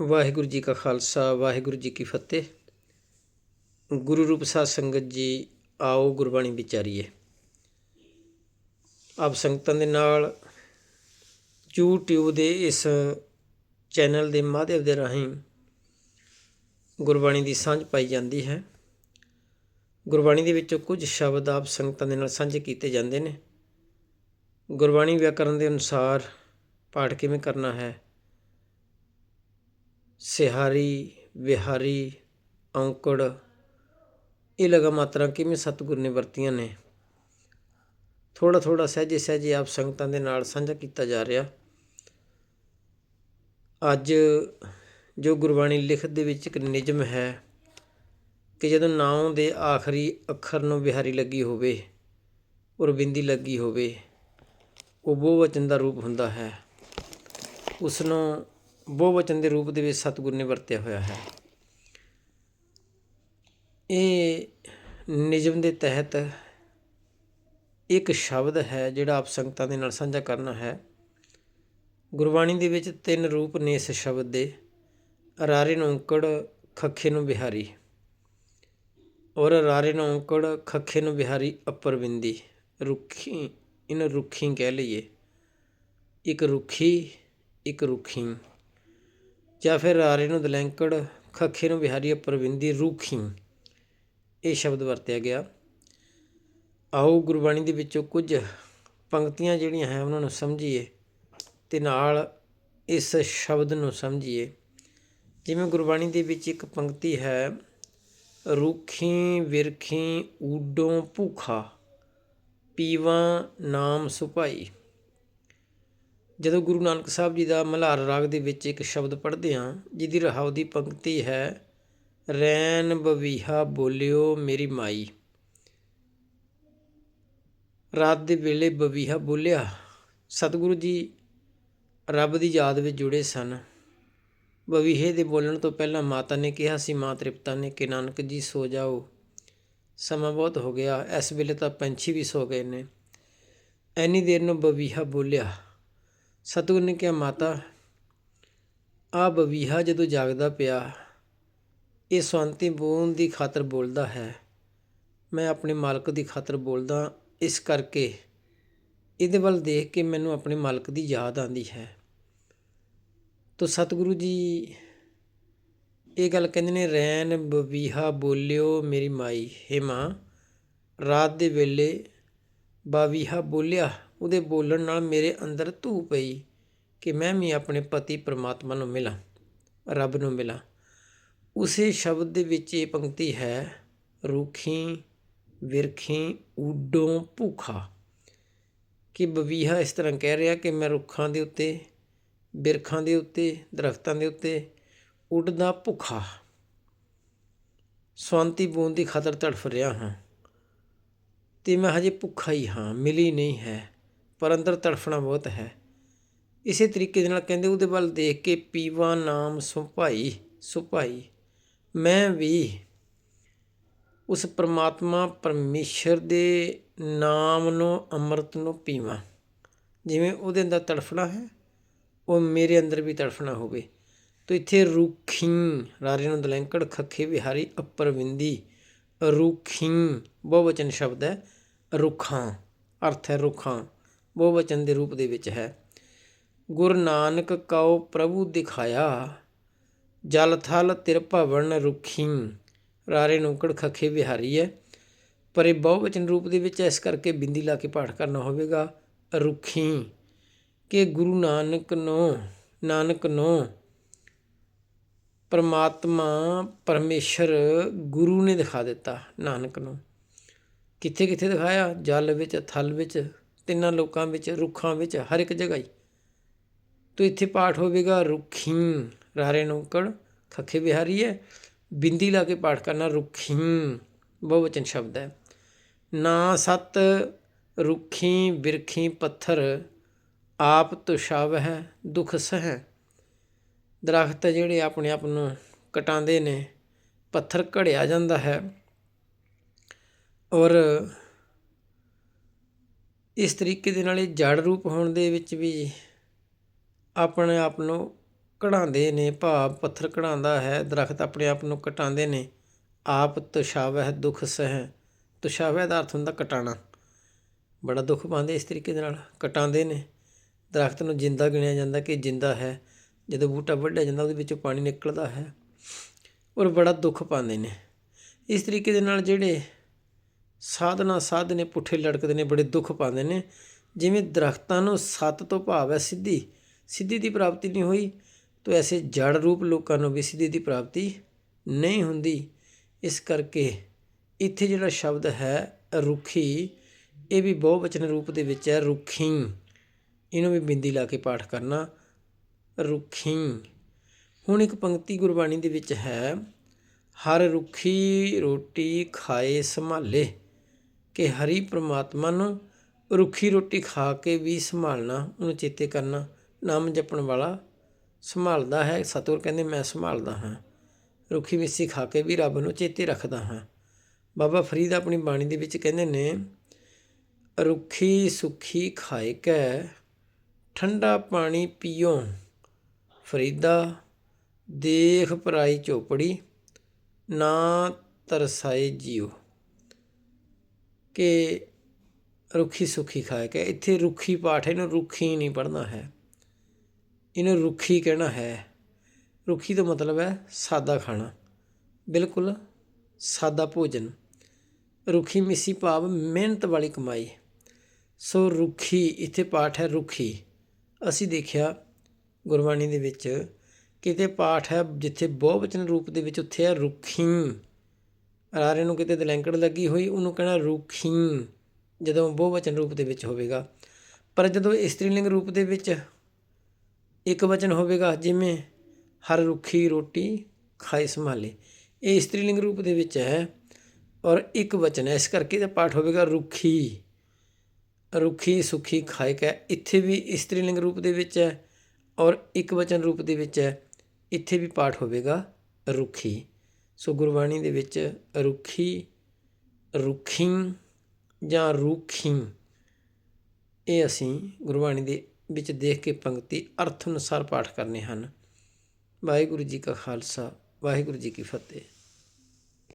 ਵਾਹਿਗੁਰੂ ਜੀ ਕਾ ਖਾਲਸਾ, ਵਾਹਿਗੁਰੂ ਜੀ ਕੀ ਫਤਿਹ। ਗੁਰੂ ਰੂਪ ਸਾਧ ਸੰਗਤ ਜੀ, ਆਓ ਗੁਰਬਾਣੀ ਵਿਚਾਰੀਏ। ਆਪ ਸੰਗਤਾਂ ਦੇ ਨਾਲ YouTube ਦੇ ਇਸ ਚੈਨਲ ਦੇ ਮਾਧਿਅਮ ਦੇ ਰਾਹੀਂ ਗੁਰਬਾਣੀ ਦੀ ਸਾਂਝ ਪਾਈ ਜਾਂਦੀ ਹੈ। ਗੁਰਬਾਣੀ ਦੇ ਵਿੱਚੋਂ ਕੁਝ ਸ਼ਬਦ ਆਪ ਸੰਗਤਾਂ ਦੇ ਨਾਲ ਸਾਂਝੇ ਕੀਤੇ ਜਾਂਦੇ ਨੇ। ਗੁਰਬਾਣੀ ਵਿਆਕਰਨ ਦੇ ਅਨੁਸਾਰ ਪਾਠ ਕਿਵੇਂ ਕਰਨਾ ਹੈ ਸਿਹਾਰੀ, ਵਿਹਾਰੀ, ਔਂਕੜ, ਇਹ ਲਗਾ ਮਾਤਰਾ ਕਿਵੇਂ ਸਤਿਗੁਰ ਨੇ ਵਰਤੀਆਂ ਨੇ? ਥੋੜਾ ਥੋੜਾ ਸਹਿਜੇ ਸਹਿਜੇ ਆਪ ਸੰਗਤਾਂ ਦੇ ਨਾਲ ਸਾਂਝਾ ਕੀਤਾ ਜਾ ਰਿਹਾ। ਅੱਜ ਜੋ ਗੁਰਬਾਣੀ ਲਿਖਤ ਦੇ ਵਿੱਚ ਇੱਕ ਨਿਯਮ ਹੈ ਕਿ ਜਦੋਂ ਨਾਉ ਦੇ ਆਖਰੀ ਅੱਖਰ ਨੂੰ ਵਿਹਾਰੀ ਲੱਗੀ ਹੋਵੇ ਔਰ ਬਿੰਦੀ ਲੱਗੀ ਹੋਵੇ, ਉਹ ਬਹੁਵਚਨ ਦਾ ਰੂਪ ਹੁੰਦਾ ਹੈ। ਉਸ ਨੂੰ ਬਹੁਵਚਨ ਦੇ ਰੂਪ ਦੇ ਵਿੱਚ ਸਤਿਗੁਰ ਨੇ ਵਰਤਿਆ ਹੋਇਆ ਹੈ। ਇਹ ਨਿਯਮ ਦੇ ਤਹਿਤ ਇੱਕ ਸ਼ਬਦ ਹੈ ਜਿਹੜਾ ਆਪ ਸੰਗਤਾਂ ਦੇ ਨਾਲ ਸਾਂਝਾ ਕਰਨਾ ਹੈ। ਗੁਰਬਾਣੀ ਦੇ ਵਿੱਚ ਤਿੰਨ ਰੂਪ ਨੇ ਇਸ ਸ਼ਬਦ ਦੇ। ਰਾਰੇ ਨੂੰ ਔਂਕੜ, ਖੱਖੇ ਨੂੰ ਬਿਹਾਰੀ ਔਰ ਰਾਰੇ ਨੂੰ ਔਂਕੜ, ਖੱਖੇ ਨੂੰ ਬਿਹਾਰੀ ਅਪਰ ਬਿੰਦੀ ਰੁੱਖੀ, ਇਹਨੂੰ ਰੁੱਖੀ ਕਹਿ ਲਈਏ। ਇੱਕ ਰੁੱਖੀ ਇੱਕ ਰੁੱਖੀ। ਜਾਂ ਫਿਰ ਰਾਰੇ ਨੂੰ ਦਲੈਂਕੜ, ਖੱਖੇ ਨੂੰ ਬਿਹਾਰੀ ਪਰਵਿੰਦੀ ਰੂਖੀ। ਇਹ ਸ਼ਬਦ ਵਰਤਿਆ ਗਿਆ। ਆਓ ਗੁਰਬਾਣੀ ਦੇ ਵਿੱਚੋਂ ਕੁਝ ਪੰਕਤੀਆਂ ਜਿਹੜੀਆਂ ਹੈ ਉਹਨਾਂ ਨੂੰ ਸਮਝੀਏ ਤੇ ਨਾਲ ਇਸ ਸ਼ਬਦ ਨੂੰ ਸਮਝੀਏ। ਜਿਵੇਂ ਗੁਰਬਾਣੀ ਦੇ ਵਿੱਚ ਇੱਕ ਪੰਕਤੀ ਹੈ, ਰੁਖੀ ਵਿਰਖੀ ਊਡੋਂ ਭੁਖਾ, ਪੀਵਾ ਨਾਮ ਸੁਭਾਈ। ਜਦੋਂ ਗੁਰੂ ਨਾਨਕ ਸਾਹਿਬ ਜੀ ਦਾ ਮਲਹਾਰ ਰਾਗ ਦੇ ਵਿੱਚ ਇੱਕ ਸ਼ਬਦ ਪੜ੍ਹਦੇ ਹਾਂ, ਜਿਹਦੀ ਰਹਾਉ ਦੀ ਪੰਕਤੀ ਹੈ, ਰੈਨ ਬਵੀਹਾ ਬੋਲਿਓ ਮੇਰੀ ਮਾਈ। ਰਾਤ ਦੇ ਵੇਲੇ ਬਵੀਹਾ ਬੋਲਿਆ, ਸਤਿਗੁਰੂ ਜੀ, ਰੱਬ ਦੀ ਯਾਦ ਵਿੱਚ ਜੁੜੇ ਸਨ। ਬਵੀਹੇ ਦੇ ਬੋਲਣ ਤੋਂ ਪਹਿਲਾਂ ਮਾਤਾ ਨੇ ਕਿਹਾ ਸੀ, ਮਾਂ ਤ੍ਰਿਪਤਾ ਨੇ ਕਿ ਨਾਨਕ ਜੀ, ਸੋ ਜਾਓ। ਸਮਾਂ ਬਹੁਤ ਹੋ ਗਿਆ, ਇਸ ਵੇਲੇ ਤਾਂ ਪੰਛੀ ਵੀ ਸੋ ਗਏ ਨੇ। ਐਨੀ ਦੇਰ ਨੂੰ ਬਵੀਹਾ ਬੋਲਿਆ ਸਤਿਗੁਰ ਨੇ ਕਿਹਾ, ਮਾਤਾ, ਆ ਬਵੀਹਾ ਜਦੋਂ ਜਾਗਦਾ ਪਿਆ, ਇਹ ਸਵੰਤੀ ਬੂੰਦ ਦੀ ਖਾਤਰ ਬੋਲਦਾ ਹੈ। ਮੈਂ ਆਪਣੇ ਮਾਲਕ ਦੀ ਖਾਤਰ ਬੋਲਦਾ, ਇਸ ਕਰਕੇ ਇਹਦੇ ਵੱਲ ਦੇਖ ਕੇ ਮੈਨੂੰ ਆਪਣੇ ਮਾਲਕ ਦੀ ਯਾਦ ਆਉਂਦੀ ਹੈ। ਤੋ ਸਤਿਗੁਰੂ ਜੀ, ਇਹ ਗੱਲ ਕਹਿੰਦੇ ਨੇ ਰੈਨ ਬਵੀਹਾ ਬੋਲਿਓ ਮੇਰੀ ਮਾਈ, ਹੇ ਮਾਂ, ਰਾਤ ਦੇ ਵੇਲੇ ਬਵੀਹਾ ਬੋਲਿਆ ਉਹਦੇ ਬੋਲਣ ਨਾਲ ਮੇਰੇ ਅੰਦਰ ਧੂ ਪਈ ਕਿ ਮੈਂ ਵੀ ਆਪਣੇ ਪਤੀ ਪਰਮਾਤਮਾ ਨੂੰ ਮਿਲਾਂ, ਰੱਬ ਨੂੰ ਮਿਲਾਂ। ਉਸੇ ਸ਼ਬਦ ਦੇ ਵਿੱਚ ਇਹ ਪੰਕਤੀ ਹੈ, ਰੁਖੀ, ਵਿਰਖੀ, ਊਡੋਂ, ਭੁਖਾ। ਕਿ ਬਵੀਹਾ ਇਸ ਤਰ੍ਹਾਂ ਕਹਿ ਰਿਹਾ ਕਿ ਮੈਂ ਰੁੱਖਾਂ ਦੇ ਉੱਤੇ, ਬਿਰਖਾਂ ਦੇ ਉੱਤੇ, ਦਰਖਤਾਂ ਦੇ ਉੱਤੇ ਉੱਡਦਾ ਭੁੱਖਾ। ਸਵੰਤੀ ਬੂੰਦ ਦੀ ਖਾਤਰ ਤੜਫ ਰਿਹਾ ਹਾਂ ਤੇ ਮੈਂ ਹਜੇ ਭੁੱਖਾ ਹੀ ਹਾਂ, ਮਿਲੀ ਨਹੀਂ ਹੈ। ਪਰ ਅੰਦਰ ਤੜਫਣਾ ਬਹੁਤ ਹੈ। ਇਸੇ ਤਰੀਕੇ ਦੇ ਨਾਲ ਕਹਿੰਦੇ ਉਹਦੇ ਵੱਲ ਦੇਖ ਕੇ ਪੀਵਾ ਨਾਮ ਸੁਭਾਈ ਸੁਭਾਈ, ਮੈਂ ਵੀ ਉਸ ਪ੍ਰਮਾਤਮਾ ਪਰਮੇਸ਼ਰ ਦੇ ਨਾਮ ਨੂੰ, ਅੰਮ੍ਰਿਤ ਨੂੰ ਪੀਵਾਂ। ਜਿਵੇਂ ਉਹਦੇ ਅੰਦਰ ਤੜਫਣਾ ਹੈ, ਉਹ ਮੇਰੇ ਅੰਦਰ ਵੀ ਤੜਫਣਾ ਹੋਵੇ। ਤੋ ਇੱਥੇ ਰੁਖੀ ਰਾਰੇ ਨੂੰ ਦਲੈਂਕੜ, ਖੱਖੇ ਵਿਹਾਰੀ, ਅਪਰਵਿੰਦੀ ਵਿੰਦੀ ਬਹੁਵਚਨ ਸ਼ਬਦ ਹੈ, ਰੁੱਖਾਂ, ਅਰਥ ਹੈ ਰੁੱਖਾਂ। ਬਹੁਵਚਨ ਦੇ ਰੂਪ ਦੇ ਵਿੱਚ ਹੈ। ਗੁਰ ਨਾਨਕ ਕਉ ਪ੍ਰਭੂ ਦਿਖਾਇਆ, ਜਲ ਥਲ ਤਿਰ ਭਵਨ ਰੁਖੀ, ਰਾਰੇ ਨੂੰ ਕੜ ਖੱਖੇ ਵਿਹਾਰੀ ਹੈ। ਪਰ ਇਹ ਬਹੁਵਚਨ ਰੂਪ ਦੇ ਵਿੱਚ ਇਸ ਕਰਕੇ ਬਿੰਦੀ ਲਾ ਕੇ ਪਾਠ ਕਰਨਾ ਹੋਵੇਗਾ। ਰੁਖੀ, ਕਿ ਗੁਰੂ ਨਾਨਕ ਨੂੰ ਨਾਨਕ ਨੂੰ, ਪਰਮਾਤਮਾ ਪਰਮੇਸ਼ਰ ਗੁਰੂ ਨੇ ਦਿਖਾ ਦਿੱਤਾ ਨਾਨਕ ਨੂੰ। ਕਿੱਥੇ ਕਿੱਥੇ ਦਿਖਾਇਆ? ਜਲ ਵਿੱਚ, ਥਲ ਵਿੱਚ ਤਿੰਨਾਂ ਲੋਕਾਂ ਵਿੱਚ, ਰੁੱਖਾਂ ਵਿੱਚ, ਹਰ ਇੱਕ ਜਗ੍ਹਾ ਹੀ। ਤੋ ਇੱਥੇ ਪਾਠ ਹੋਵੇਗਾ, ਰੁਖੀ ਰਾਰੇ ਨੌਕੜ, ਖੱਖੇ ਬਿਹਾਰੀ ਹੈ ਬਿੰਦੀ ਲਾ ਕੇ ਪਾਠ ਕਰਨਾ, ਰੁਖੀ। ਬਹੁਵਚਨ ਸ਼ਬਦ ਹੈ। ਨਾ ਸਤ ਰੁਖੀ ਬਿਰਖੀ ਪੱਥਰ, ਆਪ ਤੁਸ਼ਾਵ ਹੈ ਦੁਖ ਸਹਿ। ਦਰਖਤ ਜਿਹੜੇ ਆਪਣੇ ਆਪ ਨੂੰ ਕਟਾਉਂਦੇ ਨੇ, ਪੱਥਰ ਘੜਿਆ ਜਾਂਦਾ ਹੈ। ਔਰ ਇਸ ਤਰੀਕੇ ਦੇ ਨਾਲ ਇਹ ਜੜ ਰੂਪ ਹੋਣ ਦੇ ਵਿੱਚ ਵੀ ਆਪਣੇ ਆਪ ਨੂੰ ਕਢਾਉਂਦੇ ਨੇ, ਭਾਵ ਪੱਥਰ ਕਢਾਉਂਦਾ ਹੈ, ਦਰਖਤ ਆਪਣੇ ਆਪ ਨੂੰ ਕਟਾਉਂਦੇ ਨੇ। ਆਪ ਤੁਸ਼ਾਵਹਿ ਦੁਖ ਸਹਿ। ਤੁਸ਼ਾਵਹਿ ਦਾ ਅਰਥ ਹੁੰਦਾ ਕਟਾਣਾ। ਬੜਾ ਦੁੱਖ ਪਾਉਂਦੇ ਇਸ ਤਰੀਕੇ ਦੇ ਨਾਲ। ਕਟਾਉਂਦੇ ਨੇ। ਦਰਖਤ ਨੂੰ ਜਿੰਦਾ ਗਿਣਿਆ ਜਾਂਦਾ ਕਿ ਜਿੰਦਾ ਹੈ। ਜਦੋਂ ਬੂਟਾ ਵੱਢਿਆ ਜਾਂਦਾ, ਉਹਦੇ ਵਿੱਚੋਂ ਪਾਣੀ ਨਿਕਲਦਾ ਹੈ। ਔਰ ਬੜਾ ਦੁੱਖ ਪਾਉਂਦੇ ਨੇ। ਇਸ ਤਰੀਕੇ ਦੇ ਨਾਲ ਜਿਹੜੇ ਸਾਧਨਾ ਸਾਧਨੇ ਪੁੱਠੇ ਲੜਕਦੇ ਨੇ, ਬੜੇ ਦੁੱਖ ਪਾਉਂਦੇ ਨੇ। ਜਿਵੇਂ ਦਰਖਤਾਂ ਨੂੰ ਸੱਤ ਤੋਂ ਭਾਵ ਹੈ ਸਿੱਧੀ ਸਿੱਧੀ ਦੀ ਪ੍ਰਾਪਤੀ ਨਹੀਂ ਹੋਈ, ਤਾਂ ਐਸੇ ਜੜ ਰੂਪ ਲੋਕਾਂ ਨੂੰ ਵੀ ਸਿੱਧੀ ਦੀ ਪ੍ਰਾਪਤੀ ਨਹੀਂ ਹੁੰਦੀ। ਇਸ ਕਰਕੇ ਇੱਥੇ ਜਿਹੜਾ ਸ਼ਬਦ ਹੈ ਰੁੱਖੀ, ਇਹ ਵੀ ਬਹੁਵਚਨ ਰੂਪ ਦੇ ਵਿੱਚ ਹੈ ਰੁੱਖੀ। ਇਹਨੂੰ ਵੀ ਬਿੰਦੀ ਲਾ ਕੇ ਪਾਠ ਕਰਨਾ, ਰੁੱਖੀ। ਹੁਣ ਇੱਕ ਪੰਕਤੀ ਗੁਰਬਾਣੀ ਦੇ ਵਿੱਚ ਹੈ, ਹਰ ਰੁੱਖੀ ਰੋਟੀ ਖਾਏ ਸੰਭਾਲੇ। ਕਿ ਹਰੀ ਪਰਮਾਤਮਾ ਨੂੰ ਰੁੱਖੀ ਰੋਟੀ ਖਾ ਕੇ ਵੀ ਸੰਭਾਲਣਾ, ਉਹਨੂੰ ਚੇਤੇ ਕਰਨਾ, ਨਾਮ ਜਪਣ ਵਾਲਾ ਸੰਭਾਲਦਾ ਹੈ। ਸਤਿਗੁਰ ਕਹਿੰਦੇ, ਮੈਂ ਸੰਭਾਲਦਾ ਹਾਂ। ਰੁੱਖੀ ਮਿੱਸੀ ਖਾ ਕੇ ਵੀ ਰੱਬ ਨੂੰ ਚੇਤੇ ਰੱਖਦਾ ਹਾਂ। ਬਾਬਾ ਫਰੀਦ ਆਪਣੀ ਬਾਣੀ ਦੇ ਵਿੱਚ ਕਹਿੰਦੇ ਨੇ, ਰੁੱਖੀ ਸੁਖੀ ਖਾਏ ਕੈ, ਠੰਡਾ ਪਾਣੀ ਪੀਓ। ਫਰੀਦਾ, ਦੇਖ ਪਰਾਈ ਚੋਪੜੀ ਨਾ ਤਰਸਾਏ ਜੀਓ। ਕਿ ਰੁੱਖੀ ਸੁੱਖੀ ਖਾਏ ਕਿ, ਇੱਥੇ ਰੁੱਖੀ ਪਾਠ ਇਹਨੂੰ ਰੁੱਖੀ ਨਹੀਂ ਪੜ੍ਹਨਾ ਹੈ। ਇਹਨੂੰ ਰੁੱਖੀ ਕਹਿਣਾ ਹੈ। ਰੁੱਖੀ ਦਾ ਮਤਲਬ ਹੈ ਸਾਦਾ ਖਾਣਾ। ਬਿਲਕੁਲ ਸਾਦਾ ਭੋਜਨ। ਰੁੱਖੀ ਮਿਸੀ ਭਾਵ ਮਿਹਨਤ ਵਾਲੀ ਕਮਾਈ। ਸੋ ਰੁੱਖੀ, ਇੱਥੇ ਪਾਠ ਹੈ ਰੁੱਖੀ। ਅਸੀਂ ਦੇਖਿਆ ਗੁਰਬਾਣੀ ਦੇ ਵਿੱਚ ਕਿਤੇ ਪਾਠ ਹੈ ਜਿੱਥੇ ਬਹੁਵਚਨ ਰੂਪ ਦੇ ਵਿੱਚ ਉੱਥੇ ਹੈ ਰੁੱਖੀ। ਰਾਰੇ ਨੂੰ ਕਿਤੇ ਦਲੈਂਕੜ ਲੱਗੀ ਹੋਈ, ਉਹਨੂੰ ਕਹਿਣਾ ਰੁੱਖੀ ਜਦੋਂ ਬਹੁਵਚਨ ਰੂਪ ਦੇ ਵਿੱਚ ਹੋਵੇਗਾ। ਪਰ ਜਦੋਂ ਇਸਤਰੀਲਿੰਗ ਰੂਪ ਦੇ ਵਿੱਚ ਇੱਕ ਵਚਨ ਹੋਵੇਗਾ, ਜਿਵੇਂ ਹਰ ਰੁੱਖੀ ਰੋਟੀ ਖਾਏ ਸੰਭਾਲੇ। ਇਹ ਇਸਤਰੀਲਿੰਗ ਰੂਪ ਦੇ ਵਿੱਚ ਹੈ ਔਰ ਇੱਕ ਵਚਨ ਹੈ। ਇਸ ਕਰਕੇ ਇਹਦਾ ਪਾਠ ਹੋਵੇਗਾ ਰੁੱਖੀ। ਰੁੱਖੀ ਸੁਖੀ ਖਾਏ ਕੈ। ਇੱਥੇ ਵੀ ਇਸਤਰੀਲਿੰਗ ਰੂਪ ਦੇ ਵਿੱਚ ਹੈ ਔਰ ਇੱਕ ਵਚਨ ਰੂਪ ਦੇ ਵਿੱਚ ਹੈ। ਇੱਥੇ ਵੀ ਪਾਠ ਹੋਵੇਗਾ ਰੁੱਖੀ। ਸੋ ਗੁਰਬਾਣੀ ਦੇ ਵਿੱਚ ਰੁੱਖੀ ਰੁੱਖੀ ਜਾਂ ਰੁੱਖੀ, ਇਹ ਅਸੀਂ ਗੁਰਬਾਣੀ ਦੇ ਵਿੱਚ ਦੇਖ ਕੇ ਪੰਕਤੀ ਅਰਥ ਅਨੁਸਾਰ ਪਾਠ ਕਰਨੇ ਹਨ। ਵਾਹਿਗੁਰੂ ਜੀ ਕਾ ਖਾਲਸਾ, ਵਾਹਿਗੁਰੂ ਜੀ ਕੀ ਫਤਿਹ।